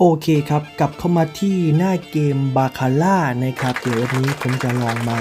โอเคครับ กลับเข้ามาที่หน้าเกมบาคาร่านะครับ เดี๋ยววันนี้ผมจะลองมา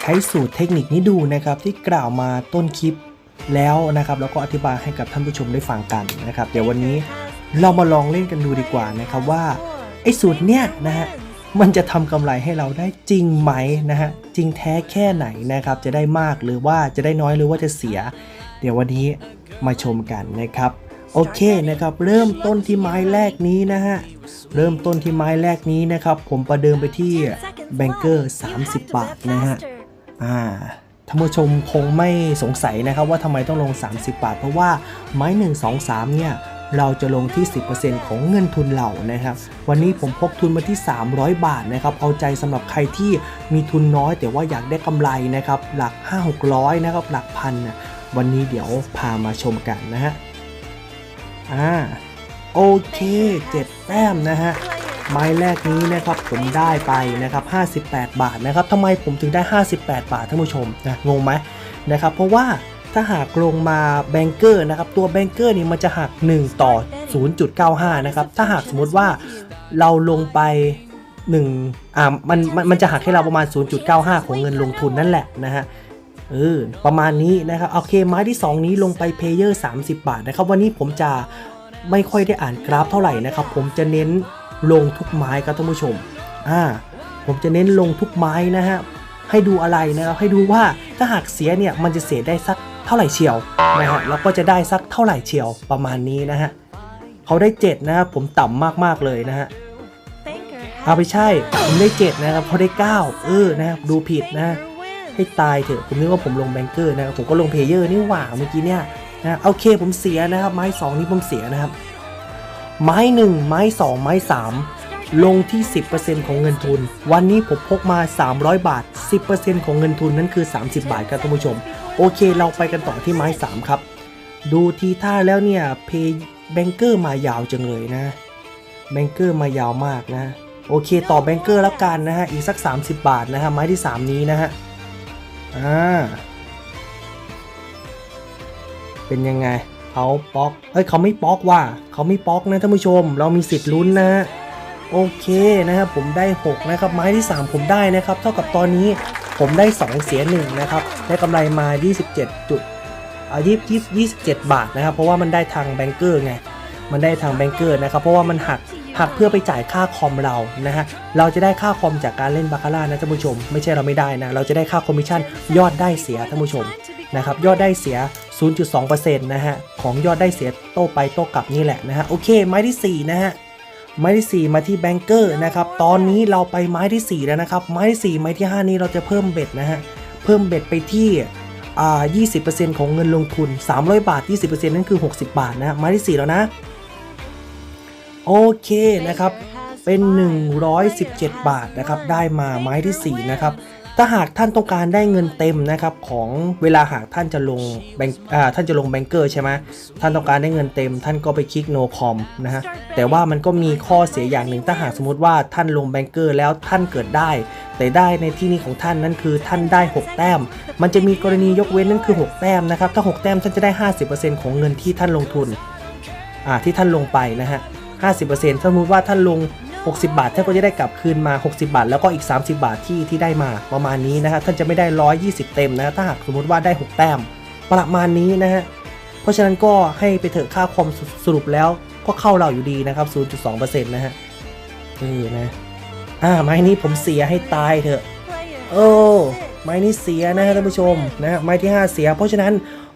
ใช้สูตรเทคนิคนี้ดูนะครับ ที่กล่าวมาต้นคลิปแล้วนะครับ แล้วก็อธิบายให้กับท่านผู้ชมได้ฟังกันนะครับ เดี๋ยววันนี้เรามาลองเล่นกันดูดีกว่านะครับว่าไอ้สูตรเนี้ยนะฮะมันจะทำกำไรให้เราได้จริงไหมนะฮะจริงแท้แค่ไหนนะครับ จะได้มากหรือว่าจะได้น้อยหรือว่าจะเสีย เดี๋ยววันนี้มาชมกันนะครับ โอเคนะครับเริ่มต้นที่ไม้แรกนี้นะฮะเริ่มต้นที่ไม้แรกนี้นะครับ ผมประเดิมไปที่แบงเกอร์30 บาทนะฮะอ่าท่านผู้ชมคงไม่สงสัยนะครับว่าทำไมต้องลง 30 บาท เพราะว่าไม้ 1 2 3 เนี่ยเราจะลงที่ 10%ของเงินทุนเรานะครับ วันนี้ผมพกทุนมาที่ 300 บาทนะครับ เอาใจสำหรับใครที่มีทุนน้อย แต่ว่าอยากได้กำไรนะครับ หลัก 5 600 นะครับ หลักพันนะวันนี้เดี๋ยวพามาชมกันนะฮะ อ่าโอเคเจ็ดแต้มนะฮะไม้แรกนี้นะครับผมได้ไปนะครับ 58 บาทนะครับทำไมผมถึงได้ 58 บาทท่านผู้ชมนะงงไหมนะครับเพราะว่าถ้าหากลงมาแบงเกอร์นะครับตัวแบงเกอร์นี่มันจะหัก 1 ต่อ 0.95 นะครับถ้าหากสมมติว่าเราลงไป 1 อ่ามันมันมันจะหักให้เราประมาณ 0.95 ของเงินลงทุนนั่นแหละนะฮะ เออประมาณนี้นะครับโอเคไม้ที่ 2 นี้ลงไปเพเยอร์ 30 บาทนะครับ วันนี้ผมจะไม่ค่อยได้อ่านกราฟเท่าไหร่นะครับ ผมจะเน้นลงทุกไม้ครับท่านผู้ชมอ่าผมจะเน้นลงทุกไม้นะฮะให้ดูอะไรนะครับให้ดูว่าถ้าหากเสียเนี่ยมันจะเสียได้สักเท่าไหร่เชียวนะฮะแล้วก็จะได้สักเท่าไหร่เชียวประมาณนี้นะฮะเขาได้ 7 นะครับผมต่ำมากๆเลยนะฮะเอาไปใช่ผมได้ 7 นะครับเขาได้ 9 เออนะครับดูผิดนะ ให้ตายเถอะ ผมนึกว่าผมลงแบงเกอร์นะครับผมก็ลงเพลเยอร์นี่หว่าเมื่อกี้เนี่ยนะโอเคผมเสียนะครับ ไม้ 2 นี่ผมเสียนะครับ ไม้ 1 ไม้ 2 ไม้ 3 ลงที่ 10%ของเงินทุน วันนี้ผมพกมา 300 บาท 10%ของเงินทุนนั่นคือ 30 บาทครับท่านผู้ชม โอเคเราไปกันต่อที่ไม้ 3 ครับ ดูทีท่าแล้วเนี่ยเพย์แบงเกอร์มายาวจังเลยนะแบงเกอร์มายาวมากนะ โอเคต่อแบงเกอร์แล้วกันนะฮะ อีกสัก 30 บาทนะฮะ ไม้ที่ 3 นี้นะฮะ อ่า เป็นยังไงเขาป๊อก เอ้ยเขาไม่ป๊อกว่ะเขาไม่ป๊อกนะท่านผู้ชม เรามีสิทธิ์ลุ้นนะ โอเคนะครับผมได้ 6 นะครับ ไม้ที่ 3 ผมได้นะครับ เท่ากับตอนนี้ผมได้ 2 เสีย1นะครับได้กำไรมา 27จุดอ่า20 27บาทนะครับ เพราะว่ามันได้ทางแบงเกอร์ไง มันได้ทางแบงเกอร์นะครับ เพราะว่ามันหัก หักเพื่อไปจ่ายค่าคอมเรานะฮะเราจะได้ค่าคอมจากการเล่นบาคาร่านะท่านผู้ชม ไม่ใช่เราไม่ได้นะ เราจะได้ค่าคอมมิชชั่นยอดได้เสียท่านผู้ชมนะครับยอดได้เสีย 0.2%นะฮะของยอดได้เสียโต้ไปโต้กลับนี่แหละนะฮะโอเคไม้ที่ 4 นะฮะไม้ที่ 4 มาที่แบงเกอร์นะครับตอนนี้เราไปไม้ที่ 4 แล้วนะครับไม้ที่4ไม้ที่ 5 นี้เราจะเพิ่มเบ็ดนะฮะเพิ่มเบ็ดไปที่อ่า20%ของเงินลงทุน 300 บาท 20%นั่นคือ 60 บาทนะฮะไม้ที่ 4 แล้วนะ โอเคนะครับเป็น 117 บาทนะครับได้มาไม้ที่ 4 นะครับ ถ้าหากท่านต้องการได้เงินเต็มนะครับของเวลาหากท่านจะลงแบงอ่าท่านจะลงแบงเกอร์ใช่ไหมท่านต้องการได้เงินเต็ม ท่านก็ไปคลิก no com นะฮะแต่ว่ามันก็มีข้อเสียอย่างหนึ่งถ้าหากสมมติว่าท่านลงแบงเกอร์แล้วท่านเกิดได้ แต่ได้ในที่นี้ของท่านนั่นคือท่านได้ 6 แต้ม มันจะมีกรณียกเว้นนั่นคือ 6 แต้มนะครับถ้า 6 แต้มท่านจะได้ 50%ของเงินที่ท่านลงทุนอ่าที่ท่านลงไปนะฮะ 50%สมมติว่าท่านลง 60 บาทท่านก็จะได้กลับคืนมา 60 บาท แล้วก็อีก 30 บาทที่ที่ได้มาประมาณนี้นะฮะท่านจะไม่ได้ 120 เต็มนะถ้าหากสมมติว่าได้ 6 แต้ม ประมาณนี้นะฮะเพราะฉะนั้นก็ให้ไปเถอะค่าคอมสสรุปแล้วก็เข้าเราอยู่ดีนะครับ 0.2%นะฮะเออนะอ่าไม้นี้ผมเสียให้ตายเถอะ โอ้ไม้นี้เสียนะฮะท่านผู้ชมนะฮะไม้ที่ 5 เสีย เพราะฉะนั้น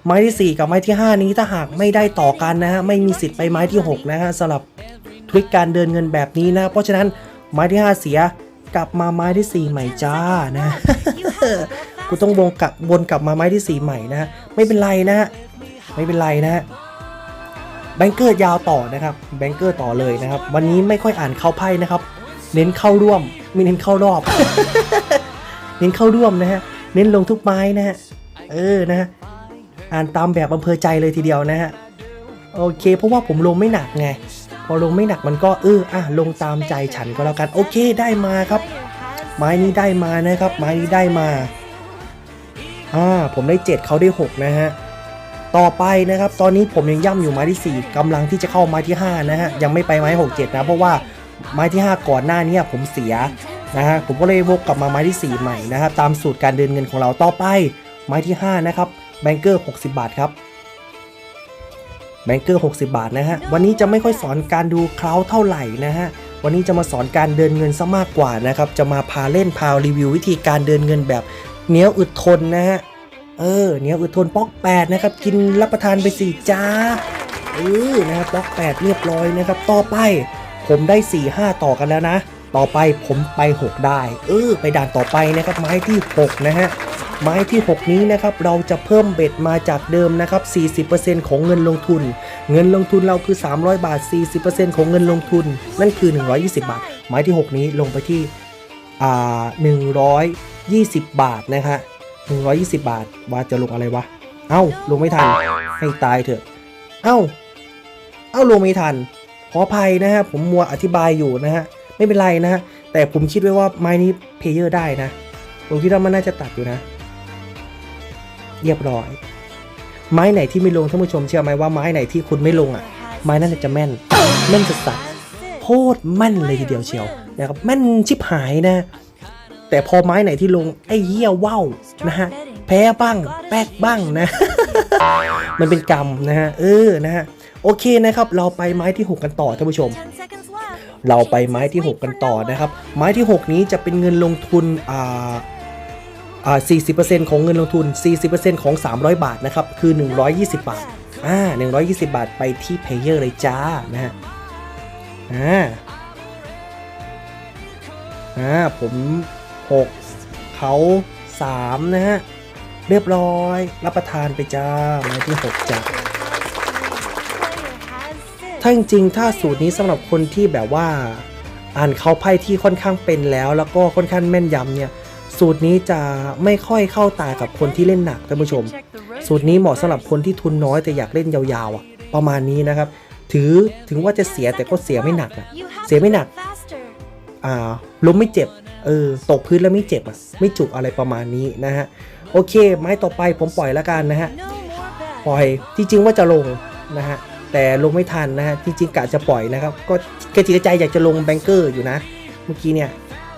ไม้ที่ 4 กับไม้ที่ 5 นี้ถ้าหากไม่ได้ต่อกันนะฮะไม่มีสิทธิ์ไปไม้ที่ 6 นะฮะสำหรับ ทริคการเดินเงินแบบนี้นะ เพราะฉะนั้นไม้ที่ 5 เสียกลับมาไม้ที่ 4 ใหม่จ้านะกูต้องวงกลับวนกลับมาไม้ที่ 4 ใหม่นะไม่เป็นไรนะไม่เป็นไรนะแบงเกอร์ยาวต่อนะครับแบงเกอร์ต่อเลยนะครับ วันนี้ไม่ค่อยอ่านเข้าไพ่นะครับ เน้นเข้าร่วมไม่เน้นเข้ารอบ เน้นเข้าร่วมนะฮะเน้นลงทุกไม้นะฮะเออนะฮะอ่านตามแบบอำเภอใจเลยทีเดียวนะฮะโอเค เพราะว่าผมลงไม่หนักไง พอลงไม่หนักมันก็เอออะลงตามใจฉันก็แล้วกันโอเคได้มาครับ ไม้นี้ได้มานะครับ ไม้นี้ได้มาอ่าผมได้ 7เขาได้6นะฮะต่อไปนะครับ ตอนนี้ผมยังย่ำอยู่ไม้ที่ 4กำลังที่จะเข้าไม้ที่ 5 นะฮะยังไม่ไปไม้ 6 7 นะ เพราะว่าไม้ที่ 5 ก่อนหน้านี้ผมเสียนะฮะผมก็เลยวกกลับมาไม้ที่ 4 ใหม่นะครับตามสูตรการเดินเงินของเราต่อไปไม้ที่ 5 นะครับแบงเกอร์ 60 บาทครับ แบงเกอร์ 60 บาทนะฮะ วันนี้จะไม่ค่อยสอนการดูเคล้าเท่าไหร่นะฮะ วันนี้จะมาสอนการเดินเงินซะมากกว่านะครับ จะมาพาเล่นพารีวิววิธีการเดินเงินแบบเหนียวอึดทนนะฮะ เออเหนียวอึดทนป๊อกแปดนะครับ กินรับประทานไปสี่จ้าเออนะครับป๊อกแปดเรียบร้อยนะครับ ต่อไป ผมได้4ี่ห้าต่อกันแล้วนะ ต่อไปผมไป 6 ได้ เออ ไปด่านต่อไปนะครับไม้ที่ 6 นะฮะ ไม้ที่ 6 นี้นะครับเราจะเพิ่มเบ็ดมาจากเดิมนะครับ 40%ของเงินลงทุน เงินลงทุนเราคือ 300 บาท 40%ของเงินลงทุน นั่นคือ 120 บาท ไม้ที่ 6 นี้ลงไปที่อ่า120 บาทนะฮะ120 บาท ว่าจะลงอะไรวะ เอ้า ลงไม่ทัน ให้ตายเถอะ เอ้า เอ้าลงไม่ทัน ขออภัยนะฮะ ผมมัวอธิบายอยู่นะฮะ ไม่เป็นไรนะฮะ แต่ผมคิดไว้ว่าไม้นี้เพลเยอร์ได้นะ ผมคิดว่ามันน่าจะตัดอยู่นะ เรียบร้อย ไม้ไหนที่ไม่ลงท่านผู้ชมเชื่อไหมว่าไม้ไหนที่คุณไม่ลงอะ ไม้นั่นจะแม่นแม่นสัสโคตรแม่นเลยทีเดียวเชียวนะครับแม่นชิบหายนะ แต่พอไม้ไหนที่ลงไอ้เหี้ยว่าวนะฮะแพ้บ้างแป๊กบ้างนะ มันเป็นกรรมนะฮะเออนะฮะโอเคนะครับ เราไปไม้ที่ 6 กันต่อท่านผู้ชม เราไปไม้ที่ 6 กันต่อนะครับ ไม้ที่ 6 นี้จะเป็นเงินลงทุนอ่า 40%ของเงินลงทุน 40%ของ 300 บาทนะครับ คือ 120 บาท อ่า 120 บาทไปที่เพลเยอร์เลยจ้า นะฮะ อ่า อ่า ผม 6 เขา 3 นะฮะ เรียบร้อย รับประทานไปจ้าไม้ที่ 6จ้าถ้าจริงๆถ้าสูตรนี้สำหรับคนที่แบบว่า อ่านเขาไพ่ที่ค่อนข้างเป็นแล้ว แล้วก็ค่อนข้างแม่นยำเนี่ย สูตรนี้จะไม่ค่อยเข้าตากับคนที่เล่นหนักท่านผู้ชม สูตรนี้เหมาะสำหรับคนที่ทุนน้อยแต่อยากเล่นยาวๆอะประมาณนี้นะครับ ถือถึงว่าจะเสียแต่ก็เสียไม่หนักอะเสียไม่หนักอ่าล้มไม่เจ็บเออตกพื้นแล้วไม่เจ็บอะไม่จุกอะไรประมาณนี้นะฮะโอเค ไม้ต่อไปผมปล่อยแล้วกันนะฮะปล่อยที่จริงว่าจะลงนะฮะแต่ลงไม่ทันนะฮะที่จริงกะจะปล่อยนะครับ ก็กระจิกกระใจอยากจะลงแบงเกอร์อยู่นะ เมื่อกี้เนี่ย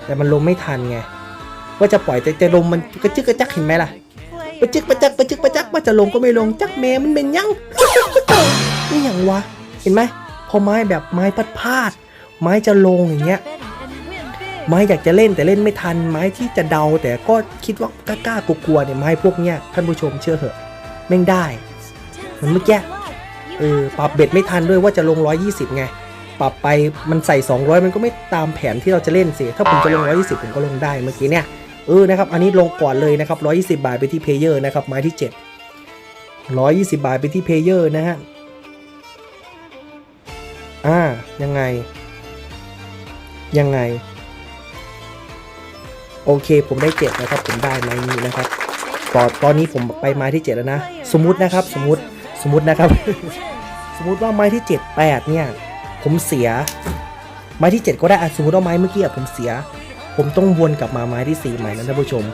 แต่มันลงไม่ทันไง ว่าจะปล่อยแต่จะลงมันกระจึกกระจักเห็นไหมล่ะประจึกประจักประจึกประจักว่าจะลงก็ไม่ลงจักแม่มันเป็นยังนี่อย่างวะเห็นไหมพอไม้แบบไม้พัดพาด ไม้จะลงอย่างเงี้ยไม้อยากจะเล่นแต่เล่นไม่ทัน ไม้ที่จะเดาแต่ก็คิดว่ากล้ากลัวเนี่ยไม้พวกเนี้ยท่านผู้ชมเชื่อเหอะแม่งได้เหมือนเมื่อกี้เออปรับเบ็ดไม่ทันด้วยว่าจะลง 120 ไง ปรับไปมันใส่ 200 มันก็ไม่ตามแผนที่เราจะเล่นสิถ้าผมจะลง 120 ผมก็ลงได้เมื่อกี้เนี่ย เออนะครับ อันนี้ลงก่อนเลยนะครับ120 บาทไปที่เพเยอร์นะครับไม้ที่ 7 120 บาทไปที่เพเยอร์นะฮะอ่ายังไง ยังไง โอเคผมได้7นะครับ ผมได้ไม้นี้นะครับตอนตอนนี้ผมไปไม้ที่ 7 แล้วนะ สมมุตินะครับ สมมุติสมมุตินะครับ สมมุติว่าไม้ที่ 7 8เนี่ย ผมเสีย ไม้ที่ 7 ก็ได้อสมมติว่าไม้เมื่อกี้ผมเสีย ผมต้องวนกลับมาไม้ที่4ใหม่นะท่านผู้ชม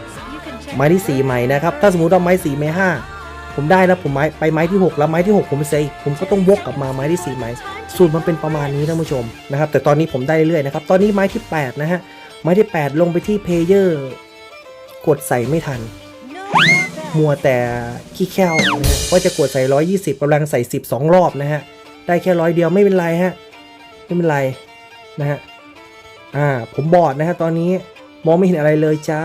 ไม้ที่4ใหม่นะครับถ้าสมมติว่าไม้4ไม้5ผมได้แล้วผมไม้ไปไม้ที่ 6 แล้วไม้ที่ 6 ผมเสียอีกผมก็ต้องวกกลับมาไม้ที่4ไม้สูตรมันเป็นประมาณนี้ท่านผู้ชมนะครับแต่ตอนนี้ผมได้เรื่อยๆนะครับตอนนี้ไม้ที่ 8 นะฮะไม้ที่ 8 ลงไปที่เพลเยอร์กดใส่ไม่ทันมัวแต่ขี้แค้วนะฮะว่าจะกดใส่ 120กำลังใส่ 10 2 รอบนะฮะได้แค่ร้อยเดียวไม่เป็นไรฮะไม่เป็นไรนะฮะ อ่าผมบอดนะฮะตอนนี้มองไม่เห็นอะไรเลยจ้า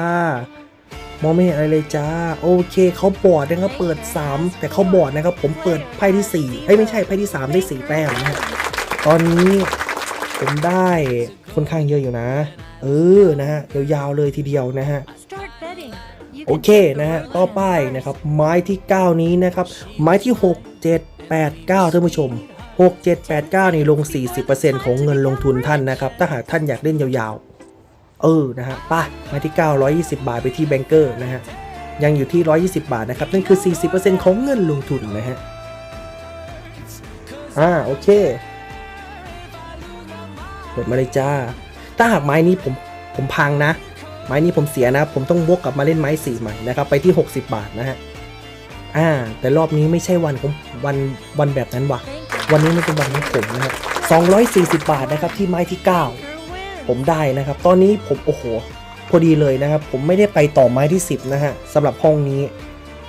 มองไม่เห็นอะไรเลยจ้า โอเคเขาบอดนะครับเปิด 3 แต่เขาบอดนะครับผมเปิดไพ่ที่4เอ้ยไม่ใช่ไพ่ที่ 3 ได้ 4 แต้มนะฮะตอนนี้ผมได้ค่อนข้างเยอะอยู่นะ เออนะฮะยาวๆเลยทีเดียวนะฮะโอเคนะฮะต่อไปนะครับไม้ที่ 9 นี้นะครับไม้ที่ 6 7 8 9ท่านผู้ชม 6 7 8 9 นี่ลง 40%ของเงินลงทุนท่านนะครับ ถ้าหากท่านอยากเล่นยาวๆ เออ นะฮะป้าไม้ที่ 920 บาทไปที่แบงเกอร์นะฮะ ยังอยู่ที่ 120 บาทนะครับ นั่นคือ 40%ของเงินลงทุนนะฮะ อ่า โอเค เปิดมาเลยจ้า ถ้าหากไม้นี้ผมผมพังนะ ไม้นี้ผมเสียนะ ผมต้องวกกลับมาเล่นไม้สี่ใหม่นะครับ ไปที่ 60 บาทนะฮะ อ่า แต่รอบนี้ไม่ใช่วันของวันวันแบบนั้นว่ะ วันนี้มันเป็นวันของผมนะครับ240 บาทนะครับที่ไม้ที่ 9 ผมได้นะครับ ตอนนี้ผมโอ้โห พอดีเลยนะครับ ผมไม่ได้ไปต่อไม้ที่ 10 นะฮะสำหรับห้องนี้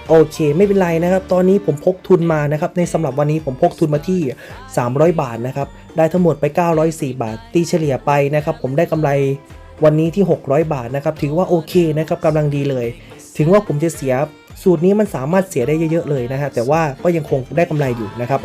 โอเค ไม่เป็นไรนะครับ ตอนนี้ผมพกทุนมานะครับ ในสำหรับวันนี้ผมพกทุนมาที่ 300 บาทนะครับ ได้ทั้งหมดไป 904 บาท ตีเฉลี่ยไปนะครับ ผมได้กำไรวันนี้ที่ 600 บาทนะครับ ถือว่าโอเคนะครับกำลังดีเลย ถึงว่าผมจะเสียสูตรนี้มันสามารถเสียได้เยอะๆเลยนะฮะแต่ว่าก็ยังคงได้กำไรอยู่นะครับ